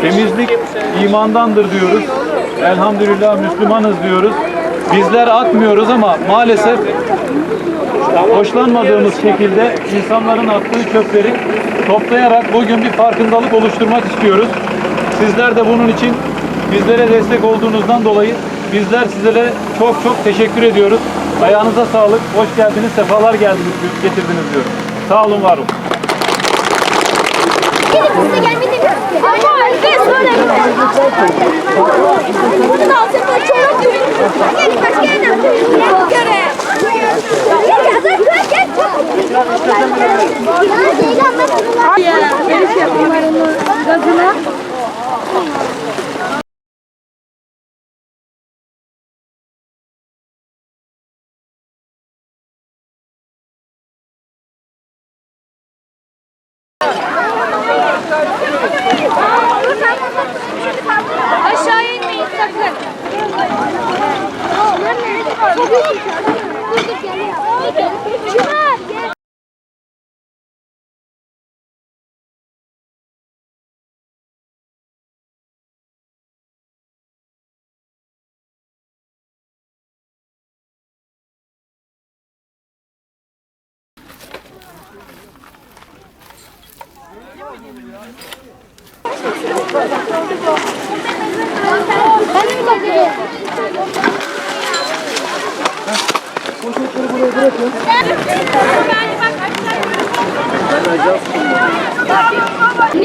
Temizlik imandandır diyoruz. Elhamdülillah Müslümanız diyoruz. Bizler atmıyoruz ama maalesef hoşlanmadığımız şekilde insanların attığı çöpleri toplayarak bugün bir farkındalık oluşturmak istiyoruz. Sizler de bunun için bizlere destek olduğunuzdan dolayı bizler sizlere çok çok teşekkür ediyoruz. Ayağınıza sağlık, hoş geldiniz, sefalar geldiniz, getirdiniz diyorum. Sağ olun, var olun. Gidin size gelmedi mi? Ama herkes böyle. Ya değil anlatın. Ya beni şey yapıyorlar onun gazına. Aşağı inmeyin sakın. Çınar. Poşetleri buraya bırakın. Ben bak aşağıya. Ben